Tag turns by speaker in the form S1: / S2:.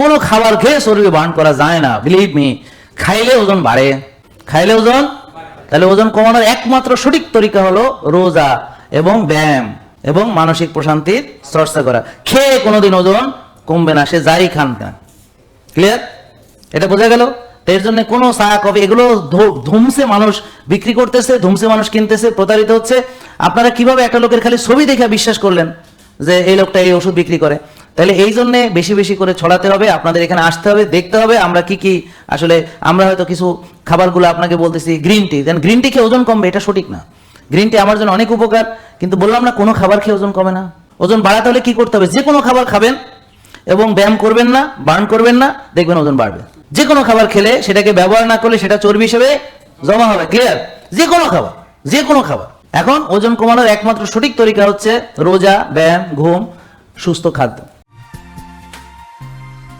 S1: কোনো খাবার খেয়ে শরীরে বার্ন করা যায় না। বিলিভ মি খাইলে ওজন বাড়ে। খাইলে ওজন? তাহলে ওজন কমানোর একমাত্র সঠিক তরিকা হলো রোজা এবং ব্যায়াম এবং মানসিক প্রশান্তির চর্চা করা। খেয়ে কোনোদিন ওজন কমবে না, সে যাই খান না। ক্লিয়ার এটা বোঝা গেল? এর জন্য কোনো চা কফি এগুলো ধুমসে মানুষ বিক্রি করতেছে, ধুমসে মানুষ কিনতেছে, প্রতারিত হচ্ছে। আপনারা কীভাবে একটা লোকের খালি ছবি দেখে বিশ্বাস করলেন যে এই লোকটা এই ওষুধ বিক্রি করে? তাহলে এই জন্য বেশি বেশি করে ছড়াতে হবে, আপনাদের এখানে আসতে হবে, দেখতে হবে, আমরা কি কি আসলে, আমরা হয়তো কিছু খাবারগুলো আপনাকে বলতেছি গ্রিন টি দেন গ্রিন টি খেয়ে ওজন কমবে, এটা সঠিক না। গ্রিন টি আমার জন্য অনেক উপকার, কিন্তু বললাম না কোনো খাবার খেয়ে ওজন কমে না। ওজন বাড়াতে হলে কি করতে হবে? যে কোনো খাবার খাবেন এবং ব্যায়াম করবেন না, বার্ন করবেন না, দেখবেন ওজন বাড়বে। যে কোনো খাবার খেলে সেটাকে ব্যবহার না করলে সেটা চর্বি হিসেবে জমা হবে ক্লিয়ার যে কোনো খাবার, যে কোনো খাবার। এখন ওজন কমানোর একমাত্র সঠিক তরিকা হচ্ছে রোজা, ব্যায়াম, ঘুম, সুস্থ খাদ্য।